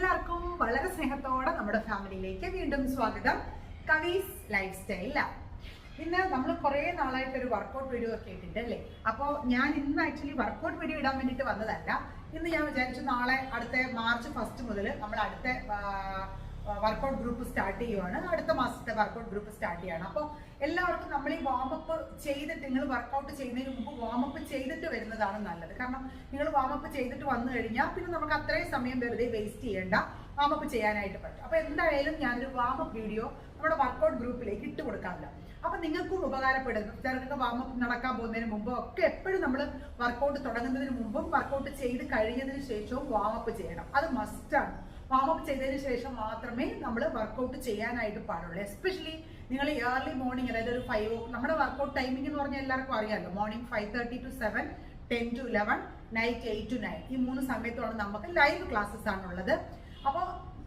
എല്ലാവർക്കും വളരെ സ്നേഹത്തോടെ നമ്മുടെ ഫാമിലിയിലേക്ക് വീണ്ടും സ്വാഗതം. കവീസ് ലൈഫ് സ്റ്റൈൽ ഇന്ന് നമ്മൾ കുറേ നാളായിട്ട് ഒരു വർക്കൗട്ട് വീഡിയോ ഒക്കെ ഇട്ടിട്ട് അല്ലേ അപ്പോൾ ഞാൻ ഇന്ന് ആക്ച്വലി വർക്കൗട്ട് വീഡിയോ ഇടാൻ വേണ്ടിയിട്ട് വന്നതല്ല. ഇന്ന് ഞാൻ വിചാരിച്ചു നാളെ അടുത്ത മാർച്ച് ഫസ്റ്റ് മുതൽ നമ്മൾ അടുത്ത വർക്കൗട്ട് ഗ്രൂപ്പ് സ്റ്റാർട്ട് ചെയ്യുവാണ്. അടുത്ത മാസത്തെ വർക്കൗട്ട് ഗ്രൂപ്പ് സ്റ്റാർട്ട് ചെയ്യാണ്. അപ്പോൾ എല്ലാവർക്കും നമ്മൾ ഈ വാമപ്പ് ചെയ്തിട്ട് നിങ്ങൾ വർക്കൗട്ട് ചെയ്യുന്നതിന് മുമ്പ് വാമപ്പ് ചെയ്തിട്ട് വരുന്നതാണ് നല്ലത്. കാരണം നിങ്ങൾ വാമപ്പ് ചെയ്തിട്ട് വന്നു കഴിഞ്ഞാൽ പിന്നെ നമുക്ക് അത്രയും സമയം വെറുതെ വേസ്റ്റ് ചെയ്യേണ്ട വാമപ്പ് ചെയ്യാനായിട്ട് പറ്റും. അപ്പോൾ എന്തായാലും ഞാനൊരു വാമപ്പ് വീഡിയോ നമ്മുടെ വർക്കൗട്ട് ഗ്രൂപ്പിലേക്ക് ഇട്ട് കൊടുക്കാറില്ല. അപ്പൊ നിങ്ങൾക്കും ഉപകാരപ്പെടുന്നു. ചിലർക്ക് വാമപ്പ് നടക്കാൻ പോകുന്നതിന് മുമ്പ് ഒക്കെ എപ്പോഴും നമ്മൾ വർക്കൗട്ട് തുടങ്ങുന്നതിന് മുമ്പും വർക്കൗട്ട് ചെയ്ത് കഴിഞ്ഞതിന് ശേഷവും വാമപ്പ് ചെയ്യണം. അത് മസ്റ്റാണ് വാമപ്പ് ചെയ്തതിന് ശേഷം മാത്രമേ നമ്മൾ വർക്കൗട്ട് ചെയ്യാനായിട്ട് പാടുള്ളൂ. എസ്പെഷ്യലി നിങ്ങൾ ഏർലി മോർണിംഗ് അതായത് ഒരു ഫൈവ് നമ്മുടെ വർക്കൗട്ട് ടൈമിംഗ് എന്ന് പറഞ്ഞാൽ എല്ലാവർക്കും അറിയാമല്ലോ morning five thirty to seven ten to eleven night eight to nine ഈ മൂന്ന് സമയത്താണ് നമുക്ക് ലൈവ് ക്ലാസ്സസ് ആണുള്ളത്. അപ്പോൾ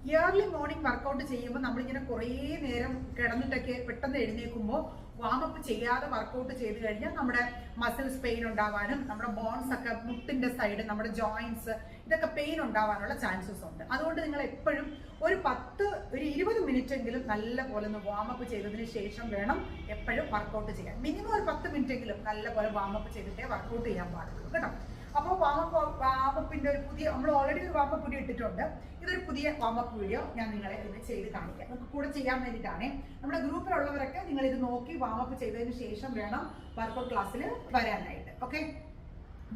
ഇയർലി മോർണിംഗ് വർക്കൗട്ട് ചെയ്യുമ്പോൾ നമ്മളിങ്ങനെ കുറേ നേരം കിടന്നിട്ടൊക്കെ പെട്ടെന്ന് എഴുന്നേൽക്കുമ്പോൾ വാമപ്പ് ചെയ്യാതെ വർക്കൗട്ട് ചെയ്ത് കഴിഞ്ഞാൽ നമ്മുടെ മസിൽസ് പെയിൻ ഉണ്ടാവാനും നമ്മുടെ ബോൺസ് ഒക്കെ മുട്ടിന്റെ സൈഡ് നമ്മുടെ ജോയിന്റ്സ് ഇതൊക്കെ പെയിൻ ഉണ്ടാവാനുള്ള ചാൻസസ് ഉണ്ട്. അതുകൊണ്ട് നിങ്ങൾ എപ്പോഴും ഒരു പത്ത് ഒരു ഇരുപത് മിനിറ്റ് എങ്കിലും നല്ല പോലെ ഒന്ന് വാമപ്പ് ചെയ്തതിന് ശേഷം വേണം എപ്പോഴും വർക്കൗട്ട് ചെയ്യാൻ. മിനിമം ഒരു പത്ത് മിനിറ്റ് എങ്കിലും നല്ല പോലെ വാമപ്പ് ചെയ്തിട്ടേ വർക്കൗട്ട് ചെയ്യാൻ പാടുള്ളൂ. കേട്ടോ? അപ്പോൾ വാമപ്പ് വാമപ്പിന്റെ ഒരു പുതിയ നമ്മൾ ഓൾറെഡി ഒരു വാമപ്പ് വീഡിയോ ഇട്ടിട്ടുണ്ട്. ഇതൊരു പുതിയ വാമപ്പ് വീഡിയോ ഞാൻ നിങ്ങളെ ഇത് ചെയ്ത് കാണിക്കാം. നമുക്ക് കൂടെ ചെയ്യാൻ വേണ്ടിയിട്ടാണ്. നമ്മുടെ ഗ്രൂപ്പിലുള്ളവരൊക്കെ നിങ്ങൾ ഇത് നോക്കി വാമപ്പ് ചെയ്തതിന് ശേഷം വേണം വർക്കൗട്ട് ക്ലാസ്സിൽ വരാനായിട്ട്. ഓക്കെ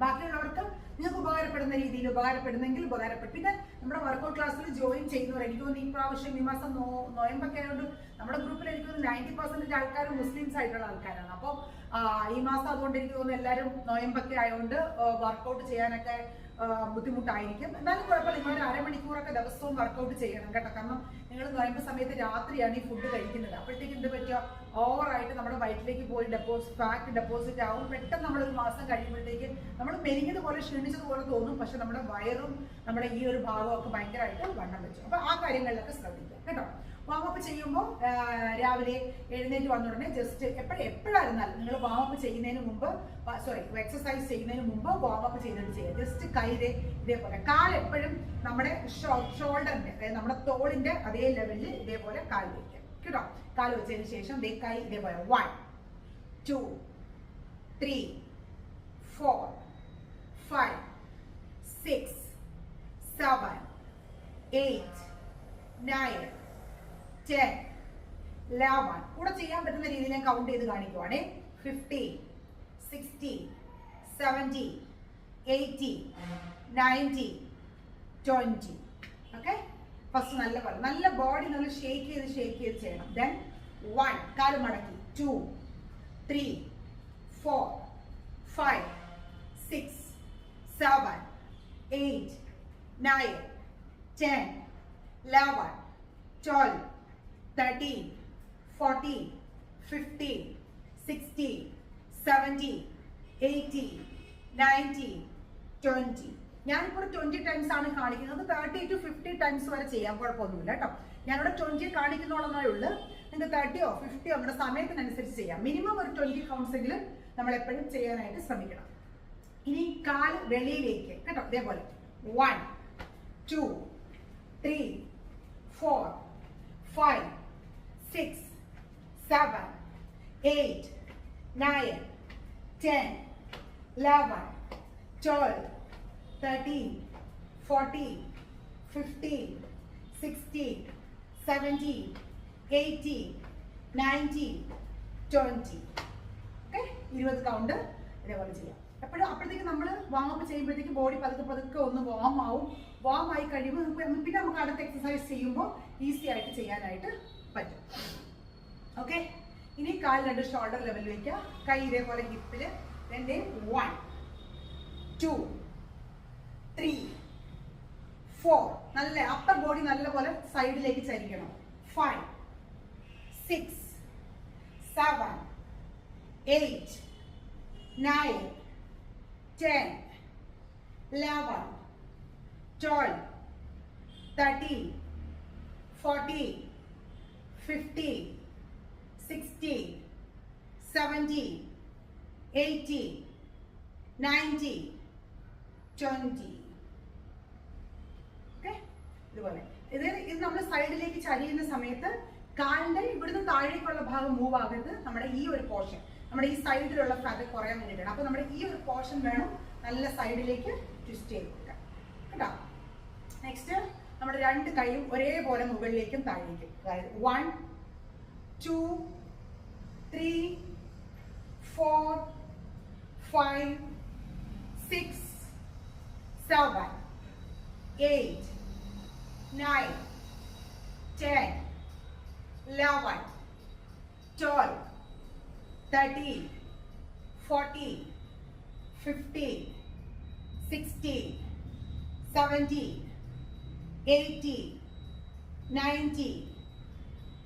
ബാക്കിയുള്ളവർക്ക് നിങ്ങൾക്ക് ഉപകാരപ്പെടുന്ന രീതിയിൽ ഉപകാരപ്പെടുന്നെങ്കിൽ ഉപകാരപ്പെടും പിന്നെ നമ്മുടെ വർക്കൗട്ട് ക്ലാസ്സിൽ ജോയിൻ ചെയ്യുന്നവർ എനിക്ക് തോന്നുന്നു ഈ പ്രാവശ്യം ഈ മാസം നോ നോയമ്പൊക്കെ ആയതുകൊണ്ട് നമ്മുടെ ഗ്രൂപ്പിൽ എനിക്ക് തോന്നുന്നു നയന്റി പെർസെന്റേജ് ആൾക്കാർ മുസ്ലിംസ് ആയിട്ടുള്ള ആൾക്കാരാണ്. അപ്പോൾ ഈ മാസം അതുകൊണ്ട് എനിക്ക് തോന്നുന്നു എല്ലാവരും നോയമ്പൊക്കെ ആയതുകൊണ്ട് വർക്കൗട്ട് ചെയ്യാനൊക്കെ ബുദ്ധിമുട്ടായിരിക്കും. എന്നാലും കുഴപ്പമില്ല നിങ്ങൾ ഒരു അരമണിക്കൂറൊക്കെ ദിവസവും വർക്കൗട്ട് ചെയ്യണം കേട്ടോ. കാരണം നിങ്ങൾ നോയമ്പ് സമയത്ത് രാത്രിയാണ് ഈ ഫുഡ് കഴിക്കുന്നത്. അപ്പോഴത്തേക്ക് എന്ത് പറ്റുക ഓവറായിട്ട് നമ്മുടെ വയറ്റിലേക്ക് പോയി ഡെപ്പോസിറ്റ് ഫാറ്റ് ഡെപ്പോസിറ്റ് ആവും. പെട്ടെന്ന് നമ്മൾ ഒരു മാസം കഴിയുമ്പോഴത്തേക്ക് നമ്മൾ മെലിഞ്ഞതുപോലെ ക്ഷീണിച്ചതുപോലെ തോന്നും. പക്ഷെ നമ്മുടെ വയറും നമ്മുടെ ഈ ഒരു ഭാഗമൊക്കെ ഭയങ്കരമായിട്ട് വണ്ണം വെച്ചു. അപ്പൊ ആ കാര്യങ്ങളിലൊക്കെ ശ്രദ്ധിക്കുക കേട്ടോ. വാമപ്പ് ചെയ്യുമ്പോൾ രാവിലെ എഴുന്നേറ്റ് വന്ന ഉടനെ ജസ്റ്റ് എപ്പോഴും എപ്പോഴായിരുന്നാലും നിങ്ങൾ വാമപ്പ് ചെയ്യുന്നതിന് മുമ്പ് സോറി എക്സസൈസ് ചെയ്യുന്നതിന് മുമ്പ് വാമപ്പ് ചെയ്തിട്ട് ചെയ്യുക. ജസ്റ്റ് കൈതേ ഇതേപോലെ കാൽ എപ്പോഴും നമ്മുടെ ഷോൾഡറിന്റെ അതായത് നമ്മുടെ തോളിന്റെ അതേ ലെവലിൽ ഇതേപോലെ കാൽ വയ്ക്കുക കേട്ടോ? കാൽ വെച്ചതിന് ശേഷം ദേ കൈ ഇതേപോലെ one two three four five six seven eight nine ten കൂടെ ചെയ്യാൻ പറ്റുന്ന രീതിയിൽ ഞാൻ കൗണ്ട് ചെയ്ത് കാണിക്കുവാണേ. Fifty sixty seventy eighty ninety twenty okay first നല്ല പോലെ നല്ല ബോഡി നല്ല ഷേക്ക് ചെയ്ത് ഷേക്ക് ചെയ്ത് ചെയ്യണം. ദെൻ വൺ കാൽ മടക്കി. Two three four five six seven eight nine ten eleven twelve thirteen fourteen fifteen sixteen seventeen eighteen nineteen twenty ഞാനിപ്പോൾ ട്വന്റി ടൈംസ് ആണ് കാണിക്കുന്നത്. തേർട്ടി ടു ഫിഫ്റ്റി ടൈംസ് വരെ ചെയ്യാൻ കുഴപ്പമൊന്നുമില്ല കേട്ടോ. ഞാനിവിടെ ട്വന്റി കാണിക്കുന്നോളെന്നേ ഉള്ളൂ. നിങ്ങൾക്ക് തേർട്ടിയോ ഫിഫ്റ്റിയോ നമ്മുടെ സമയത്തിനനുസരിച്ച് ചെയ്യാം. മിനിമം ഒരു ട്വന്റി കൗണ്ട്സ് എങ്കിലും നമ്മൾ എപ്പോഴും ചെയ്യാനായിട്ട് ശ്രമിക്കണം. ഇനി കാൽ വെളിയിലേക്ക് കേട്ടോ. ഇതേപോലെ. One two three four five six seven, eight, nine, ten, eleven, twelve, thirteen, fourteen, fifteen, sixteen, seventeen, eighteen, nineteen, twenty. Okay ഇരുപത് കൗണ്ട് ഇതേപോലെ ചെയ്യാം. എപ്പോഴും അപ്പോഴത്തേക്ക് നമ്മൾ വാമപ്പ് ചെയ്യുമ്പോഴത്തേക്ക് ബോഡി പതുക്കെ പതുക്കെ ഒന്ന് വാം ആവും. വാം ആയി കഴിയുമ്പോൾ പിന്നെ നമുക്ക് അടുത്ത എക്സസൈസ് ചെയ്യുമ്പോൾ ഈസി ആയിട്ട് ചെയ്യാനായിട്ട് പറ്റും. ഓക്കെ ഇനി കാൽ രണ്ട് ഷോൾഡർ ലെവലിൽ വയ്ക്കുക കൈ ഇതേപോലെ ഹിപ്പിൽ രണ്ട് വൺ ടു ത്രീ ഫോർ നല്ല അപ്പർ ബോഡി നല്ലപോലെ സൈഡിലേക്ക് ചരിക്കണം. Five six seven eight nine ten eleven twelve thirteen fourteen 15, 16, 17, 18, 19, 20. Okay ഇതുപോലെ. ഇത് ഇത് നമ്മൾ സൈഡിലേക്ക് ചരിയുന്ന സമയത്ത് കാലിന്റെ ഇവിടുന്ന് താഴേക്കുള്ള ഭാഗം മൂവ് ആകരുത്. നമ്മുടെ ഈ ഒരു പോർഷൻ നമ്മുടെ ഈ സൈഡിലുള്ള ഭാഗത്ത് കുറയാൻ വേണ്ടിയിട്ടാണ്. അപ്പോൾ നമ്മുടെ ഈ ഒരു പോർഷൻ വേണം നല്ല സൈഡിലേക്ക് ട്വിസ്റ്റ് ചെയ്ത് കൊടുക്കുക കേട്ടോ? നെക്സ്റ്റ് നമ്മുടെ രണ്ട് കൈയും ഒരേപോലെ മുകളിലേക്കും താഴേക്കും. അതായത് one two three four five six seven eight nine ten eleven twelve thirteen fourteen fifteen sixteen seventeen eighteen, nineteen,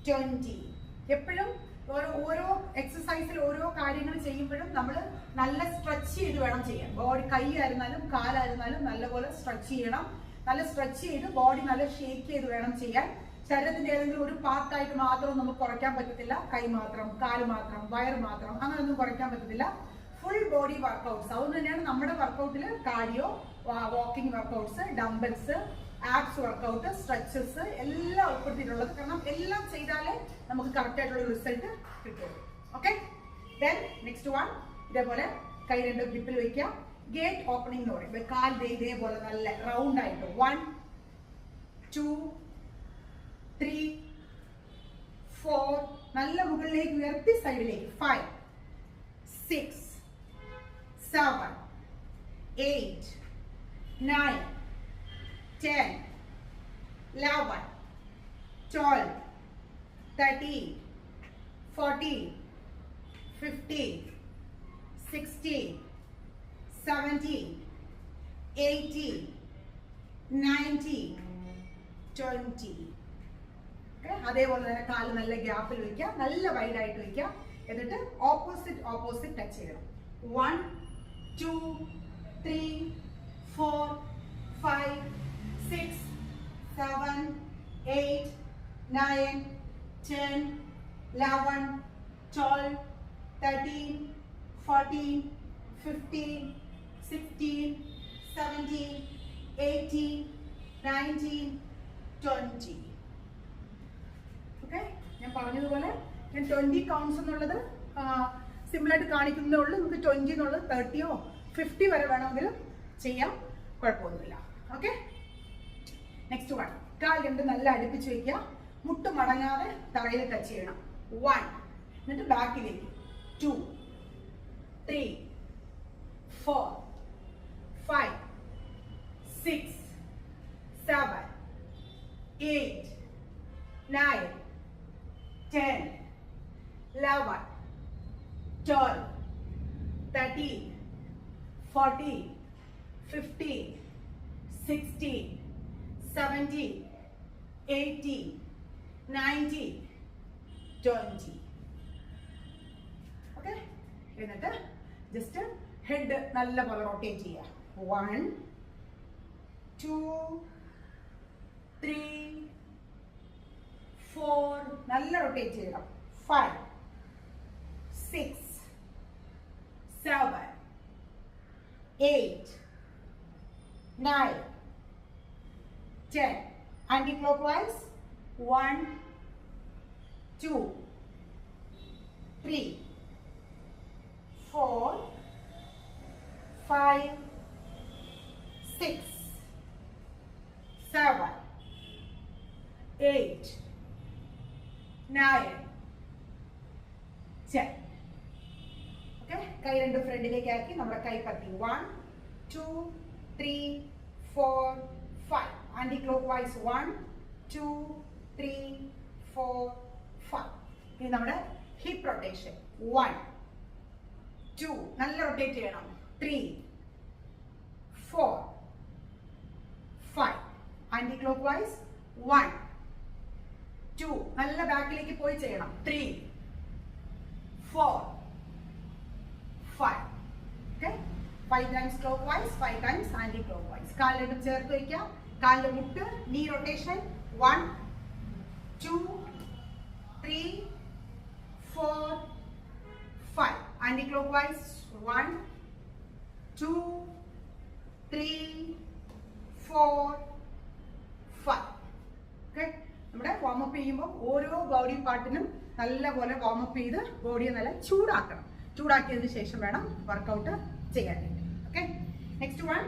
twenty എപ്പോഴും ഓരോ ഓരോ എക്സസൈസിൽ ഓരോ കാര്യങ്ങൾ ചെയ്യുമ്പോഴും നമ്മൾ നല്ല സ്ട്രെച്ച് ചെയ്ത് വേണം ചെയ്യാൻ. ബോഡി കൈയായിരുന്നാലും കാലായിരുന്നാലും നല്ലപോലെ സ്ട്രെച്ച് ചെയ്യണം. നല്ല സ്ട്രെച്ച് ചെയ്ത് ബോഡി നല്ല ഷേക്ക് ചെയ്ത് വേണം ചെയ്യാൻ. ശരീരത്തിന്റെ ഏതെങ്കിലും ഒരു പാർട്ടായിട്ട് മാത്രം നമുക്ക് കുറയ്ക്കാൻ പറ്റത്തില്ല. കൈ മാത്രം കാൽ മാത്രം വയർ മാത്രം അങ്ങനെയൊന്നും കുറയ്ക്കാൻ പറ്റത്തില്ല. ഫുൾ ബോഡി വർക്കൗട്ട്സ് അതുകൊണ്ട് തന്നെയാണ് നമ്മുടെ വർക്കൗട്ടിൽ cardio walking workouts dumbbells abs workout stretches എല്ലാം ഉൾപ്പെടുത്തിയിട്ടുള്ളത്. കാരണം എല്ലാം ചെയ്താലേ നമുക്ക് കറക്റ്റ് ആയിട്ടുള്ള റിസൾട്ട് കിട്ടുള്ളൂ. ഓക്കെ ദെൻ നെക്സ്റ്റ് വൺ ഇതേപോലെ കൈ രണ്ട് ഗ്രിപ്പിൽ വെക്കുക. ഗേറ്റ് ഓപ്പണിംഗ് എന്ന് പറയും. കാൽ ദേ ഇതേപോലെ നല്ല റൗണ്ട് ആയിട്ട്. വൺ ടു ത്രീ ഫോർ നല്ല മുകളിലേക്ക് ഉയർത്തി സൈഡിലേക്ക് five six seven eight nine ten eleven twelve thirteen fourteen fifteen sixteen 17, 18, 19, 20. Okay? അതേപോലെ തന്നെ കാൽ നല്ല ഗ്യാപ്പിൽ വയ്ക്കുക നല്ല വൈഡ് ആയിട്ട് വെക്കുക എന്നിട്ട് ഓപ്പോസിറ്റ് ഓപ്പോസിറ്റ് ടച്ച് ചെയ്യണം one two three four five six seven eight nine ten eleven twelve thirteen fourteen 15, 16, 17, 18, 19, 20. Okay ഞാൻ പറഞ്ഞതുപോലെ ഞാൻ ട്വന്റി കൗണ്ട്സ് എന്നുള്ളത് സിമ്പിൾ ആയിട്ട് കാണിക്കുന്നതേ ഉള്ളൂ. നമുക്ക് ട്വന്റി എന്നുള്ളത് തേർട്ടിയോ ഫിഫ്റ്റി വരെ വേണമെങ്കിലും ചെയ്യാം. കുഴപ്പമൊന്നുമില്ല. ഓക്കെ നെക്സ്റ്റ് വൺ കാൽ രണ്ട് നല്ല അടുപ്പിച്ച് വയ്ക്കുക മുട്ട് മടങ്ങാതെ തറയിൽ ടച്ച് ചെയ്യണം. വൺ എന്നിട്ട് ബാക്കിലേക്ക് two three four five six seven eight nine ten eleven twelve thirteen fourteen fifteen sixteen 70, 80, 90, 20. Okay എന്നിട്ട് ജസ്റ്റ് ഹെഡ് നല്ലപോലെ റൊട്ടേറ്റ് ചെയ്യുക വൺ ടു ത്രീ ഫോർ നല്ല റൊട്ടേറ്റ് ചെയ്യണം. Five six seven eight nine ten anticlockwise one two three four five, six, seven, eight, nine, ten. Okay കൈ രണ്ട് ഫ്രണ്ടിലേക്കാക്കി. നമ്മുടെ കൈ പത്തി. One two three four five anticlockwise wise one two three four five ഇനി നമ്മുടെ hip rotation one two നല്ല rotate ചെയ്യണം. Three four five anticlockwise one two നല്ല ബാക്കിലേക്ക് പോയി ചെയ്യണം. Three four five okay five times clockwise five times anticlockwise കാലിലും ചേർത്ത് വയ്ക്കാം. കാലിന്റെ മുട്ട് knee rotation one two three four five anticlockwise one two, three, four, five. Warm up ചെയ്യുമ്പോൾ ഓരോ ബോഡി പാർട്ടിനും നല്ലപോലെ വാമപ്പ് ചെയ്ത് ബോഡിയെ നല്ല ചൂടാക്കണം. ചൂടാക്കിയതിന് ശേഷം വേണം വർക്കൗട്ട് ചെയ്യാനായിട്ട്. Okay next one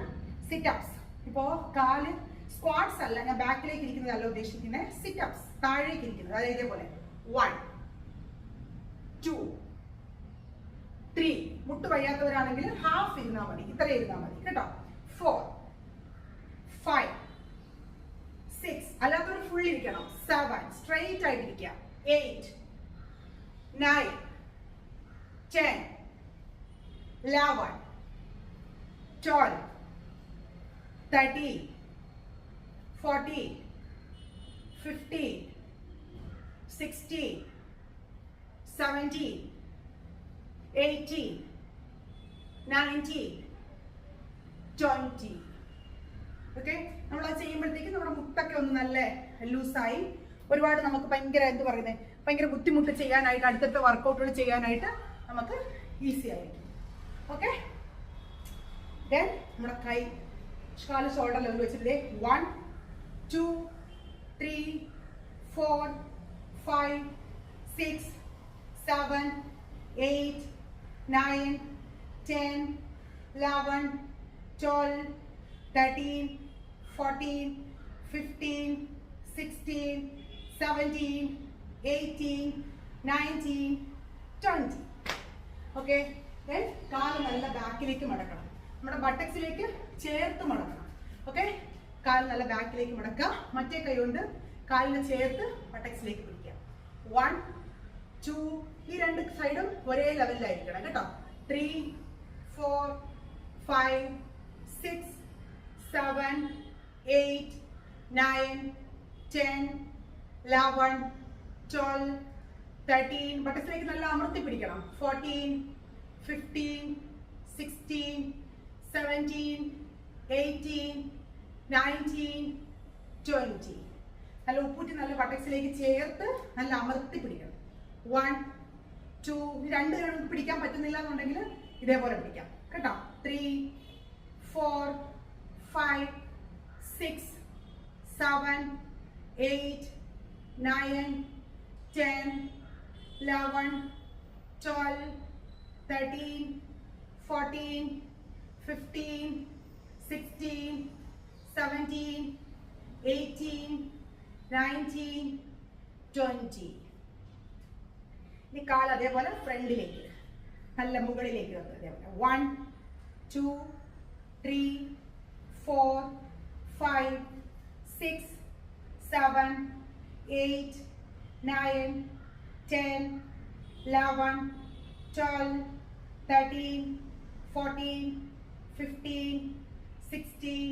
sit ups ഇപ്പോൾ കാൽ സ്ക്വാഡ്സ് അല്ല ഞാൻ ബാക്കിലേക്ക് ഇരിക്കുന്നതല്ല ഉദ്ദേശിക്കുന്നത് സിറ്റപ്സ് താഴേക്ക് ഇരിക്കുന്നത്. അതായത് ഇതേപോലെ. വൺ ടു ത്രീ മുട്ട് വയ്യാത്തവരാണെങ്കിൽ ഹാഫ് ഇരുന്നാൽ മതി. ഇത്ര ഇരുന്നാൽ മതി. കേട്ടോ? ഫോർ ഫൈവ് സിക്സ് അല്ലാത്തവർ ഫുൾ ഇരിക്കണം. സെവൻ സ്ട്രെയിറ്റ് ആയിട്ട് ഇരിക്കുക. Eight nine ten eleven twelve thirteen fourteen fifteen sixteen seventeen eighteen nineteen twenty okay നമ്മൾ അത് ചെയ്യുമ്പോഴത്തേക്ക് നമ്മുടെ മുട്ടൊക്കെ ഒന്ന് നല്ല ലൂസായി. ഒരുപാട് നമുക്ക് ഭയങ്കര എന്ത് പറയുന്നത് ഭയങ്കര ബുദ്ധിമുട്ട് ചെയ്യാനായിട്ട് അടുത്തടുത്ത വർക്കൗട്ടുകൾ ചെയ്യാനായിട്ട് നമുക്ക് ഈസി ആയിരിക്കും ഓക്കെ ദെൻ നമ്മുടെ കൈ കാൽ ഷോൾഡർ ലെവൽ വെച്ചിട്ട് one two three four five six seven eight nine ten eleven twelve thirteen fourteen fifteen sixteen seventeen eighteen nineteen twenty okay then കാൽ നല്ല ബാക്കിലേക്ക് മടക്കണം. നമ്മുടെ ബട്ടക്സിലേക്ക് ചേർത്ത് മടക്കണം. ഓക്കെ കാൽ നല്ല ബാക്കിലേക്ക് മുടക്കുക. മറ്റേ കൈ കൊണ്ട് കാലിനെ ചേർത്ത് ബട്ടക്സിലേക്ക് പിടിക്കുക. വൺ ടു ഈ രണ്ട് സൈഡും ഒരേ ലെവലിലായിരിക്കണം കേട്ടോ. Three four five six seven eight nine ten eleven twelve thirteen ബട്ടക്സിലേക്ക് നല്ല അമർത്തി പിടിക്കണം. Fourteen fifteen sixteen seventeen eighteen twenty നല്ല ഉപ്പൂറ്റി നല്ല പട്ടക്സിലേക്ക് ചേർത്ത് നല്ല അമർത്തി പിടിക്കണം. വൺ ടു രണ്ട് കൈ പിടിക്കാൻ പറ്റുന്നില്ല എന്നുണ്ടെങ്കിൽ ഇതേപോലെ പിടിക്കാം. കേട്ടോ? Three four five six seven eight nine ten eleven twelve thirteen fourteen fifteen sixteen seventeen eighteen nineteen twenty ഇനി കാൽ അതേപോലെ ഫ്രണ്ടിലേക്ക് നല്ല മുകളിലേക്ക് വെക്കുക അതേപോലെ. One two three four five six seven eight nine ten eleven twelve thirteen fourteen fifteen sixteen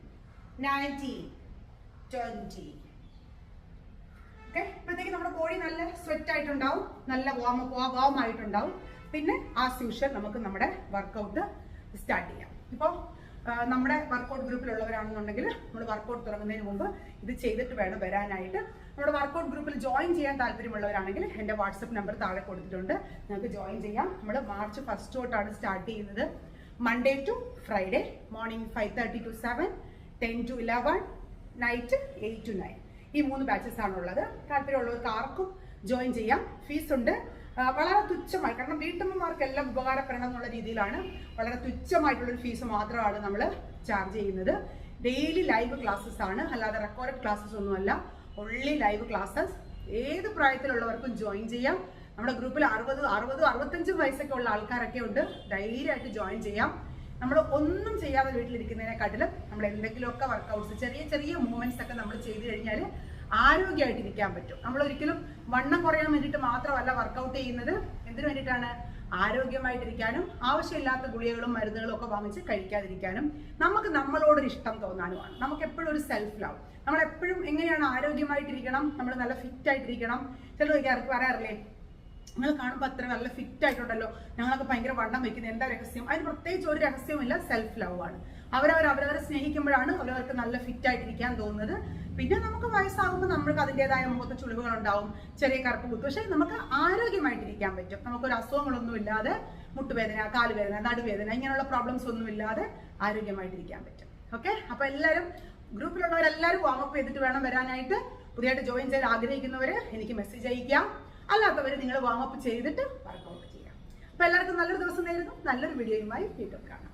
ഇപ്പോഴത്തേക്ക് നമ്മുടെ body നല്ല സ്വെറ്റ് ആയിട്ടുണ്ടാവും നല്ല വാം വാം ആയിട്ടുണ്ടാവും. പിന്നെ ആസ് യൂഷ്വൽ നമുക്ക് നമ്മുടെ വർക്കൗട്ട് സ്റ്റാർട്ട് ചെയ്യാം. ഇപ്പോൾ നമ്മുടെ വർക്കൗട്ട് ഗ്രൂപ്പിലുള്ളവരാണെന്നുണ്ടെങ്കിൽ നമ്മൾ വർക്കൗട്ട് തുടങ്ങുന്നതിന് മുമ്പ് ഇത് ചെയ്തിട്ട് വേണം വരാനായിട്ട്. നമ്മുടെ വർക്കൗട്ട് ഗ്രൂപ്പിൽ ജോയിൻ ചെയ്യാൻ താല്പര്യമുള്ളവരാണെങ്കിൽ എന്റെ വാട്സപ്പ് നമ്പർ താഴെ കൊടുത്തിട്ടുണ്ട്. നിങ്ങൾക്ക് ജോയിൻ ചെയ്യാം. നമ്മൾ മാർച്ച് ഫസ്റ്റ് തൊട്ടാണ് സ്റ്റാർട്ട് ചെയ്യുന്നത്. Monday to Friday morning five thirty to seven ten to eleven night eight to nine ഈ മൂന്ന് ബാച്ചസ് ആണുള്ളത്. താല്പര്യമുള്ളവർക്ക് ആർക്കും ജോയിൻ ചെയ്യാം. ഫീസ് ഉണ്ട്. വളരെ തുച്ഛമായി. കാരണം വീട്ടമ്മമാർക്കെല്ലാം ഉപകാരപ്പെടണം എന്നുള്ള രീതിയിലാണ് വളരെ തുച്ഛമായിട്ടുള്ളൊരു ഫീസ് മാത്രമാണ് നമ്മൾ ചാർജ് ചെയ്യുന്നത്. ഡെയിലി ലൈവ് ക്ലാസ്സസ് ആണ്. അല്ലാതെ റെക്കോർഡ് ക്ലാസ്സസ് ഒന്നുമല്ല. ഓൺലി ലൈവ് ക്ലാസ്സസ് ഏത് പ്രായത്തിലുള്ളവർക്കും ജോയിൻ ചെയ്യാം. നമ്മുടെ ഗ്രൂപ്പിൽ അറുപത് അറുപത് അറുപത്തഞ്ച് വയസ്സൊക്കെ ഉള്ള ആൾക്കാരൊക്കെ ഉണ്ട്. ധൈര്യമായിട്ട് ജോയിൻ ചെയ്യാം. നമ്മൾ ഒന്നും ചെയ്യാതെ വീട്ടിലിരിക്കുന്നതിനെക്കാട്ടിലും നമ്മൾ എന്തെങ്കിലുമൊക്കെ വർക്കൗട്ട്സ് ചെറിയ ചെറിയ മൂവ്മെന്റ്സ് ഒക്കെ നമ്മൾ ചെയ്തു കഴിഞ്ഞാൽ ആരോഗ്യമായിട്ട് ഇരിക്കാൻ പറ്റും. നമ്മൾ ഒരിക്കലും വണ്ണം കുറയാൻ വേണ്ടിയിട്ട് മാത്രമല്ല വർക്കൗട്ട് ചെയ്യുന്നത്. എന്തിനു വേണ്ടിയിട്ടാണ്? ആരോഗ്യമായിട്ടിരിക്കാനും ആവശ്യമില്ലാത്ത ഗുളികകളും മരുന്നുകളും ഒക്കെ വാങ്ങിച്ച് കഴിക്കാതിരിക്കാനും നമുക്ക് നമ്മളോടൊരു ഇഷ്ടം തോന്നാനുമാണ്. നമുക്ക് എപ്പോഴും ഒരു സെൽഫ് ലവ് നമ്മൾ എപ്പോഴും എങ്ങനെയാണ് ആരോഗ്യമായിട്ടിരിക്കണം? നമ്മൾ നല്ല ഫിറ്റ് ആയിട്ടിരിക്കണം? ചിലർ പറയാറില്ലേ? നിങ്ങൾ കാണുമ്പോൾ അത്ര നല്ല ഫിറ്റ് ആയിട്ടുണ്ടല്ലോ. ഞങ്ങളൊക്കെ ഭയങ്കര വണ്ണം വെക്കുന്നത് എന്താ രഹസ്യം? അതിന് പ്രത്യേകിച്ച് ഒരു രഹസ്യമില്ല സെൽഫ് ലവ് ആണ്. അവരവർ അവരവരെ സ്നേഹിക്കുമ്പോഴാണ് അവരവർക്ക് നല്ല ഫിറ്റ് ആയിട്ടിരിക്കാൻ തോന്നുന്നത്. പിന്നെ നമുക്ക് വയസ്സാകുമ്പോൾ നമ്മൾക്ക് അതിന്റെതായ മുഖത്ത് ചുളിവുകൾ ഉണ്ടാവും ചെറിയ കറുപ്പ് കുത്തു. പക്ഷേ നമുക്ക് ആരോഗ്യമായിട്ടിരിക്കാൻ പറ്റും. നമുക്ക് നമുക്കൊരു അസുഖങ്ങളൊന്നും ഇല്ലാതെ മുട്ടുവേദന കാലുവേദന നടുവേദന ഇങ്ങനെയുള്ള പ്രോബ്ലംസ് ഒന്നും ഇല്ലാതെ ആരോഗ്യമായിട്ടിരിക്കാൻ പറ്റും. ഓക്കെ അപ്പൊ എല്ലാവരും ഗ്രൂപ്പിലുള്ളവരെല്ലാവരും വാമപ്പ് ചെയ്തിട്ട് വേണം വരാനായിട്ട്. പുതിയതായിട്ട് ജോയിൻ ചെയ്യാൻ ആഗ്രഹിക്കുന്നവര് എനിക്ക് മെസ്സേജ് അയക്കാം അല്ലാത്തവർ നിങ്ങൾ വാമപ്പ് ചെയ്തിട്ട് വർക്കൗട്ട് ചെയ്യാം. അപ്പൊ എല്ലാവർക്കും നല്ലൊരു ദിവസം നേരുന്നു. നല്ലൊരു വീഡിയോയുമായി വീണ്ടും കാണാം.